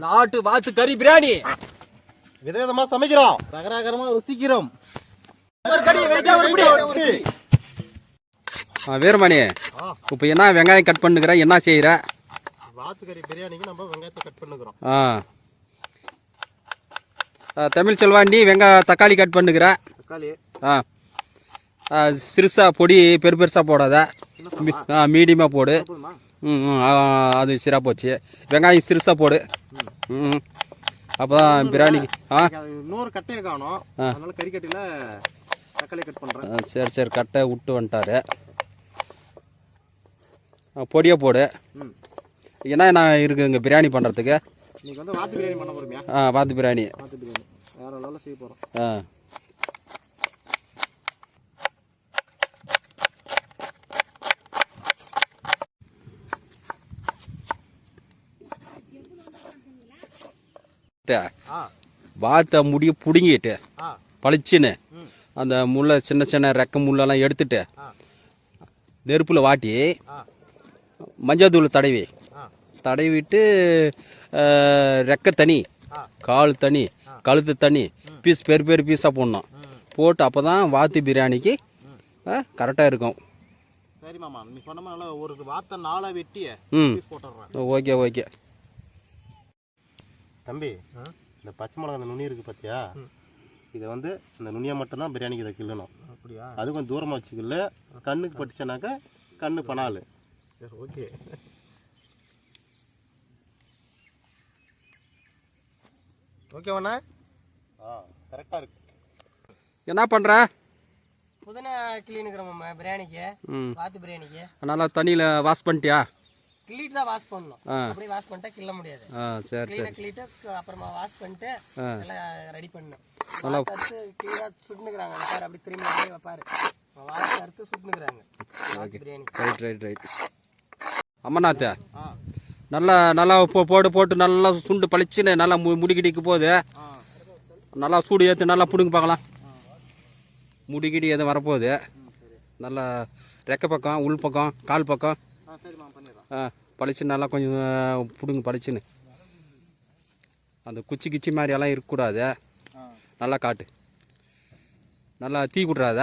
நாட்டு வாத்து கறி பிரியாணி. விதவிதமா சமைக்கிறோம். ரகரகரமா ருசிக்கிறோம். வீரமணி. இப்போ என்ன வெங்காயம் கட் பண்ணுகிற என்ன செய்கிற? வாத்துக்கறி பிரியாணிக்கு நம்ம வெங்காயத்தை கட் பண்ணுக்கிறோம் ஆ. தமிழ் செல்வா நீ வெங்காய தக்காளி கட் பண்ணுகிற. தக்காளி. ஆ. ஆ, சிறுசா பொடி பெரு பெருசாக போடாத. மீடியமாக போடு. ம் அது சிறா போச்சு. வெங்காயம் சிறுசாக போடு. ம் அப்போ தான் பிரியாணிக்கு ஆ? இன்னொரு கட்டையை காணும். அதனால கறிக்கட்டையில தக்காளி கட் பண்றேன். ஆ, சரி சரி. கட்டை விட்டு வந்துட்டாரு. ஆ, பொடியை போடு. ம். என்ன என்ன இருக்குங்க பிரியாணி பண்ணுறதுக்கு இன்னைக்கு வந்து வாத்து பிரியாணி பண்ண போறோமியா. ஆ வாத்து பிரியாணி. வாத்து பிரியாணி. வேற லெவலில் செய்ய போறோம். ஆ. ஆ. வாத்தை முடிய பிடுங்கிட்டு பளிச்சுன்னு. அந்த முள்ளை சின்ன சின்ன ரெக்க முள்ளெல்லாம் எடுத்துட்டு நெருப்பில் வாட்டி மஞ்சள் தடவி தடவிட்டு ரெக்க தனி. கால் தனி கழுத்து தனி பீஸ் பெரு பெரு பீஸாக போடணும். போட்டு அப்போ தான் வாத்து பிரியாணிக்கு கரெக்டாக இருக்கும். சரி மாமா நீ சொன்ன ஒரு வாத்தை நாளா வெட்டி ம். Okay okay. தம்பி இந்த பச்சை மிளகா அந்த நுனி இருக்கு பார்த்தியா இதை வந்து இந்த நுனியை மட்டும்தான் பிரியாணிக்கு இதை கிள்ளணும். அப்படியா? அது கொஞ்சம் தூரமாக வச்சுக்கல. கண்ணுக்கு பட்டுச்சுனாக்கா கண்ணு பனாலு சரி ஓகே. ஓகேவாண்ணா ஆ கரெக்டாக இருக்கு. என்ன பண்ணுற புதினா கிளீனுக்குறோம் பிரியாணிக்கு. ம். வாத்து பிரியாணிக்கு. நல்லா தண்ணியில் வாஷ் பண்ணிட்டியா? தான் வாஷ் பண்ணணும். ஆ. அப்படியே வாஷ் பண்ணிட்டா கிள்ள முடியாது. சரி சரி. கிள்ளிட்டு க- அப்புறமா வாஷ் பண்ணிட்டு. எல்லாம் ரெடி பண்ணணும். அறுத்து கிளீனாக சுட்டுனுக்குறாங்க பாரு அப்படி திரும்பி அப்படியே பாரு வாத்து அறுத்து சுட்டுனுக்குறாங்க பிரியாணி ரைட் ரைட் ரைட் அம்மநாத்த நல்லா நல்லா போ போடு போட்டு நல்லா சுண்டு பளிச்சுன்னு நல்லா மு முடிக்கிடிக்கு போகுது நல்லா சூடு ஏற்று நல்லா பிடுங்க பார்க்கலாம் முடிக்கிடி எதுவும் வரப்போகுது. நல்லா ரெக்க பக்கம் உள் பக்கம் கால் பக்கம். ஆ. பளிச்சுன்னு நல்லா கொஞ்சம் பிடுங்க பளிச்சுன்னு. அந்த குச்சி கிச்சி மாதிரி எல்லாம் இருக்கக்கூடாது நல்லா காட்டு. நல்லா தீ விட்றாத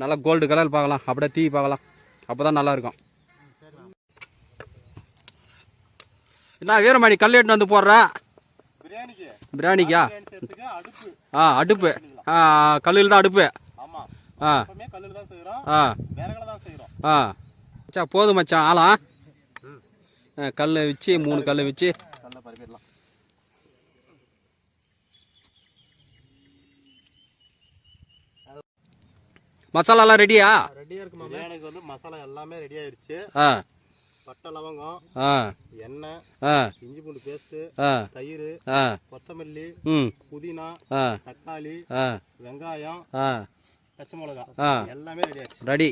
நல்லா கோல்டு கலர் பார்க்கலாம். அப்படியே தீ பார்க்கலாம். அப்போ தான் நல்லாயிருக்கும். என்ன வீரமணி கல் எடுத்து வந்து போடுறா? பிரியாணிக்கு. ஆ அடுப்பு. ஆ கல்லில் தான் அடுப்பு. ஆ. ஆ. ஆ. மச்சான் போதும் மச்சான். ஆளா? ம் கல் வச்சு மூணு கல் வச்சு. நல்லா பறிப்பிடலாம் மசாலாலாம் ரெடியா? ரெடியாக இருக்கு பிரியாணிக்கு வந்து மசாலா எல்லாமே ரெடி ஆயிருச்சு. ஆ. பட்டை லவங்கம் ஆ. எண்ணெய் ஆ. இஞ்சி பூண்டு பேஸ்ட்டு ஆ. தயிர் ஆ. கொத்தமல்லி ம். புதினா ஆ. தக்காளி ஆ. வெங்காயம் ஆ. பச்சை மிளகா. ஆ. எல்லாமே ரெடி ஆயிடுச்சு ரெடி.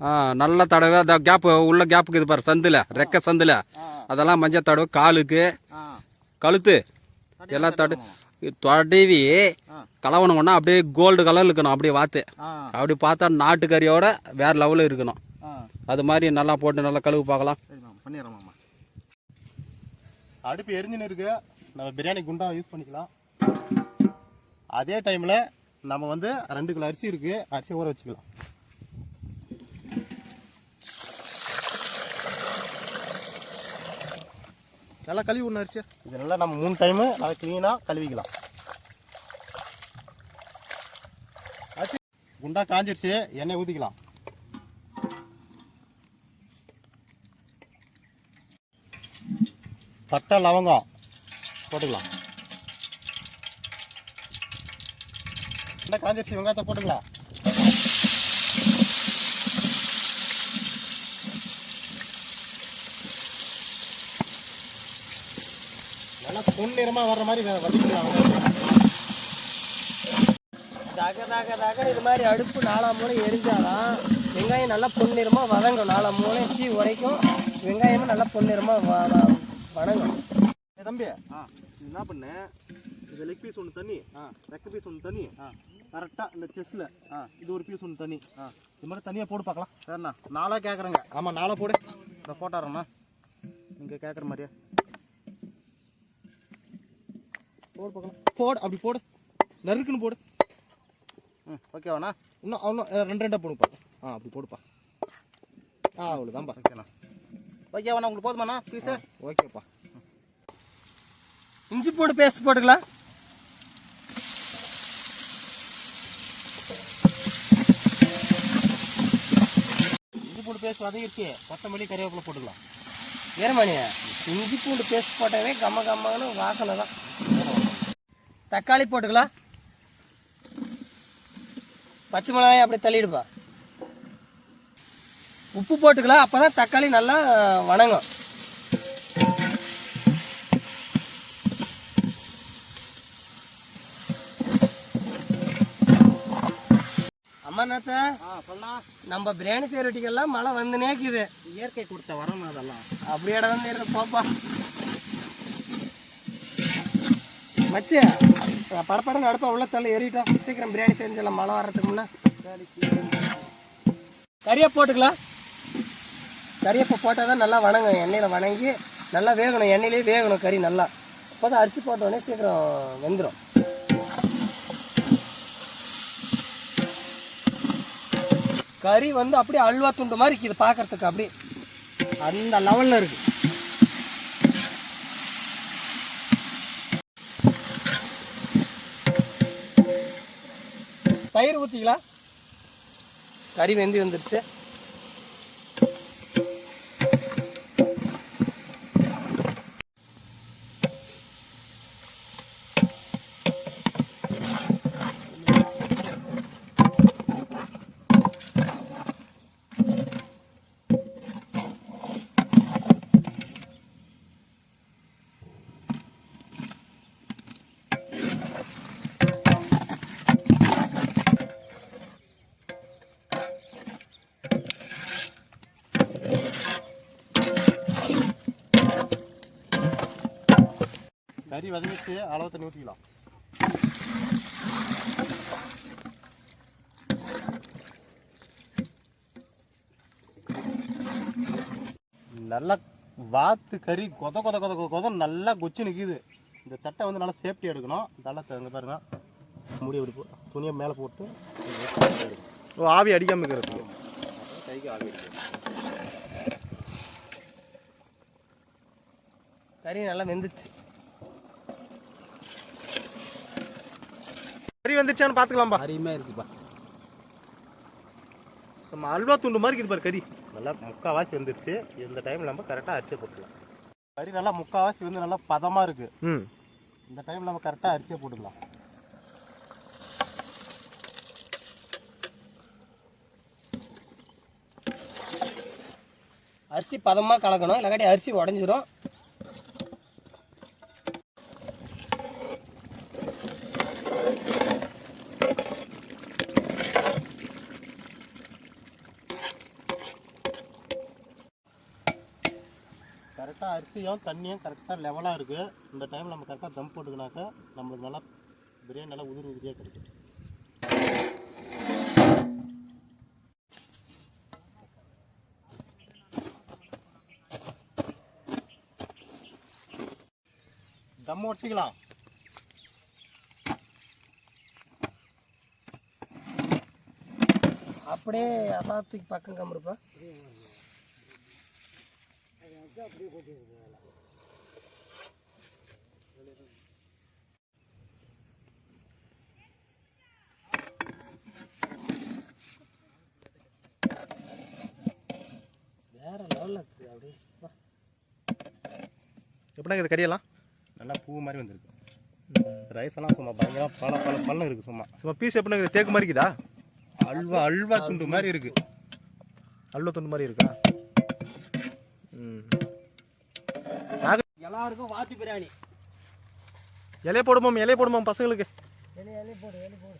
ஆ நல்ல தடவை. அந்த கேப்பு உள்ள கேப்புக்கு இது பாரு சந்தில் ரெக்க சந்தில். அதெல்லாம் மஞ்சள் தடவை. காலுக்கு கழுத்து. எல்லாம் தடு தடவி. ஆ. கலவணும்னா அப்படியே கோல்டு கலர் இருக்கணும் அப்படியே வாத்து. ஆ. அப்படி பார்த்தா நாட்டுக்கறியோட வேற லெவலில் இருக்கணும். அது மாதிரி நல்லா போட்டு நல்லா கழுவு பார்க்கலாம். அடுப்பு எரிஞ்சுன்னு இருக்கு. நம்ம பிரியாணி குண்டா யூஸ் பண்ணிக்கலாம். அதே டைமில் நம்ம வந்து ரெண்டு கிலோ அரிசி இருக்கு. அரிசி ஊற வச்சுக்கலாம். நல்லா கழுவி விடணும் அரிசி இது நல்லா நம்ம மூணு டைமு நல்லா க்ளீனாக கழுவிக்கலாம். அரிசி குண்டா காஞ்சிருச்சு. எண்ணெய் ஊற்றிக்கலாம் பட்டை லவங்கம் போட்டுக்கலாம். என்ன காஞ்சிருச்சு வெங்காயத்தை போட்டுக்கலாம். நல்லா பொன்னிறமாக வர்ற மாதிரி வ- வதக்கிக்கலாம் வெங்காயத்தை. தக தக தக இது மாதிரி அடுப்பு நாலா மூளை எரிஞ்சாதான் வெங்காயம் நல்லா பொன்னிறமாக வதங்கும். நாலா மூளை டீ உரைக்கும் வெங்காயமும் நல்லா பொன்னிறமாக வ வ- வதங்கும் ஏய் தம்பி இது என்ன பண்ணு? இது லெக் பீஸ் ஒன்று தண்ணி. ரெக்க பீஸ் ஒன்று தண்ணி. கரெக்டாக இந்த செஸ்ஸில் இது ஒரு பீஸ் ஒன்று தண்ணி இது மாதிரி தனியாக போட்டு பார்க்கலாம். சரிண்ணா. நாளாக கேட்குறேங்க ஆமாம் நாளை போடு. இந்த போட்டாரண்ணா நீங்கள் கேட்குற மாதிரியா? போடு பார்க்கலாம். போடு அப்படி போடு. நறுக்குன்னு போடு. ம் ஓகேவாண்ணா? இன்னும் அஹ், ரெண்டு ரெண்டாக போடுப்பா. ஆ அப்படி போடுப்பா. ஆ அவ்வளோதான்ப்பா ஓகேண்ணா. ஓகேவாண்ணா உங்களுக்கு போதுமாண்ணா பீஸு ஓகேப்பா. இஞ்சி பூண்டு பேஸ்ட் போட்டுக்கலாம். பேஸ்ட் வதங்கிருச்சு கொத்தமல்லி கறிவேப்பிலை போட்டுக்கலாம். ஏரமணியா இஞ்சி பூண்டு பேஸ்ட் போட்டாவே கம்ம கம்மன்னு வாசனை தான். தக்காளி போட்டுக்கலாம். பச்சை மிளகாய் அப்படி தள்ளிடுப்பா. உப்பு போட்டுக்கலாம் அப்பதான் தக்காளி நல்லா வணங்கும். சொல்லலாம் நம்ம பிரியாணி செய்யறதுக்கெல்லாம் மழை வந்து நேக்குது. இயற்கை கொடுத்த வரணும் அதெல்லாம். அப்படியே இடம் வந்து போப்பா. மச்சி படப்படம் நடப்பா உள்ள தள்ள ஏறிட்டோம். சீக்கிரம் பிரியாணி செஞ்சிடலாம் மழை வர்றதுக்கு முன்ன. கறியை போட்டுக்கலாம். கறியப்போ போட்டால் தான் நல்லா வணங்கும். எண்ணெயில் வணங்கி நல்லா வேகணும். எண்ணெயிலே வேகணும் கறி நல்லா. அப்போ தான் அரிசி போட்ட உடனே சீக்கிரம் வெந்துடும் கறி வந்து அப்படியே அல்வா துண்டு மாதிரி இருக்குது பார்க்கறதுக்கு அப்படியே. அந்த லெவலில் இருக்குது தயிர் ஊற்றிக்கலாம் கறி வெந்து வந்துடுச்சு கறி வதங்கிச்சு அளவு தண்ணி ஊற்றிக்கலாம் நல்லா வாத்து கறி கொத கொத கொத கொத கொத நல்லா கொச்சு நிற்கிது இந்த தட்டை வந்து நல்லா சேஃப்டி எடுக்கணும். நல்லா தங்க பாருங்க. முடி அப்படி போ துணியை மேலே போட்டு ஓ ஆவி அடிக்காம இருக்கிறது. கைக்கு ஆவி கறி நல்லா வெந்துச்சு சரி வந்துச்சான்னு பார்த்துக்கலாம்பா அருமையாக இருக்குப்பா. நம்ம அல்வா துண்டு மாதிரி இருக்குது பாரு கறி. நல்லா முக்கால்வாசி வந்துருச்சு. இந்த டைமில் நம்ம கரெக்டாக அரிசியை போட்டுக்கலாம். கறி நல்லா முக்கால்வாசி வந்து நல்லா பதமாக இருக்குது ம். இந்த டைம் நம்ம கரெக்டாக அரிசியை போட்டுக்கலாம். அரிசி பதமாக கலக்கணும். இல்லாட்டி அரிசி உடஞ்சிரும். கரெக்டாக அரிசியும் தண்ணியும் கரெக்டாக லெவலாக இருக்குது இந்த டைம் நம்ம கரெக்டாக தம் போட்டுக்கினாக்கா நம்மளுக்கு நல்லா பிரியாணி நல்லா உதிரி உதிரியாக கிடைக்கும். தம் உடச்சிக்கலாம் அப்படியே அசாத்துக்கு பக்கம் கம்மிருப்பா வேற லெவலில் இருக்குது அப்படியே. எப்படின்னா இது கறியெல்லாம்? நல்லா பூ மாதிரி வந்திருக்கு. ரைஸ் எல்லாம் சும்மா பயங்கரம் பல பல பல்ல இருக்குது சும்மா. சும்மா பீஸ் எப்படின்னா இது? தேக்கு மாதிரி இருக்குதா? அல்வா அல்வா துண்டு மாதிரி இருக்குது அல்வா துண்டு மாதிரி இருக்கா? ம். எல்லாருக்கும் வாத்தி பிரியாணி. இலைய போடுமாம் இலைய போடுமாம் பசங்களுக்கு. எலி எலி போடு எலி போடு.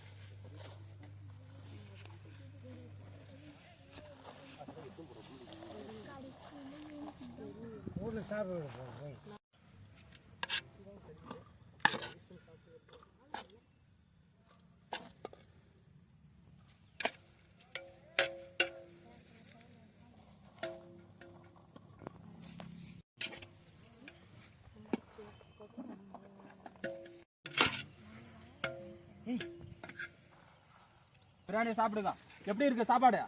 ஊரில் சாப்பிட போய் பிரியாணி சாப்பிடுங்க. எப்படி இருக்கு சாப்பாடு?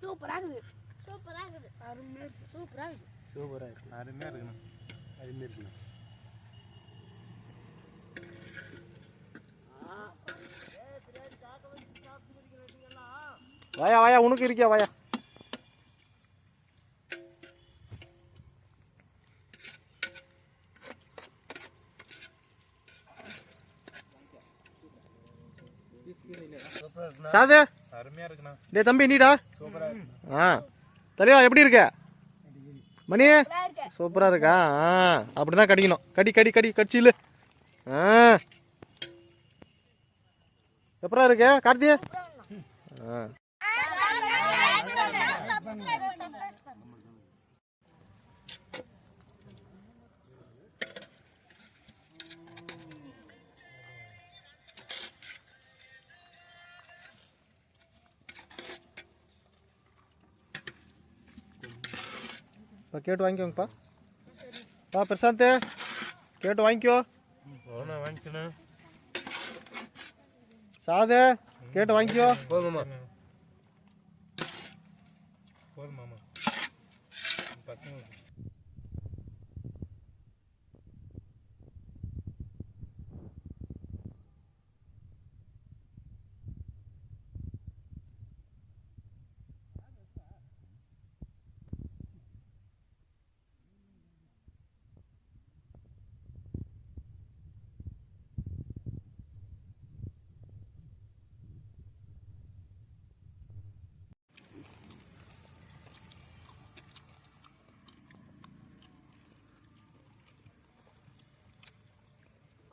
சூப்பரா இருக்குது சூப்பரா இருக்குது அருமையா இருக்கு. சூப்பரா இருக்குது அருமையாக இருக்கணும் அருமையாக இருக்கணும் வாயா வாயா உனக்கு இருக்கியா வாயா? சாது. டேய் தம்பி நீடா. ஆ. தலைவா எப்படி இருக்க? மணி. சூப்பரா இருக்கா. ஆ. அப்படிதான் கடிக்கணும். கடி கடி கடி கடிச்சில்லு ஆ. எப்பரா இருக்க? கார்த்திய ஆ. இப்போ கேட்டு வாங்கிக்கோங்கப்பா. பா பிரசாந்த் கேட்டு வாங்கிக்கோ. வாங்கிக்கணும். சாது கேட்டு வாங்கிக்கோ. போதுமாம்மா போதுமாம்மா பக்கம்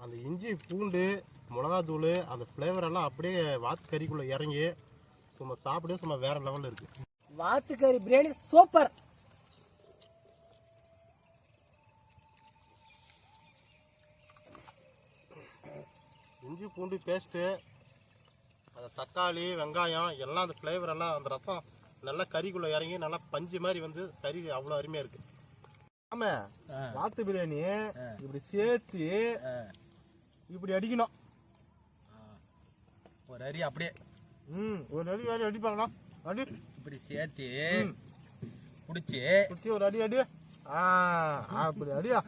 அந்த இஞ்சி பூண்டு மிளகாத்தூள் அந்த ஃப்ளேவர் எல்லாம் அப்படியே வாத்து கறிக்குள்ளே இறங்கி சும்மா சாப்பிடவே சும்மா வேற லெவலில் இருக்குது வாத்துக்கறி பிரியாணி சூப்பர். இஞ்சி பூண்டு பேஸ்ட்டு அந்த தக்காளி வெங்காயம் எல்லாம் அந்த ஃப்ளேவர் எல்லாம் அந்த ரசம் நல்லா கறிக்குள்ளே இறங்கி நல்லா பஞ்சு மாதிரி வந்து கறி அவ்வளோ அருமையாக இருக்குது ஆமாம் வாத்து பிரியாணி இப்படி சேர்த்து இப்படி அடிக்கணும். ஒரு அரி அப்படியே. ம் ஒரு அடி அடி அடிப்பாங்களா அடி. இப்படி சேர்த்து பிடிச்சி. குட்டி ஒரு அடி அடி. ஆ அப்படி அடியா?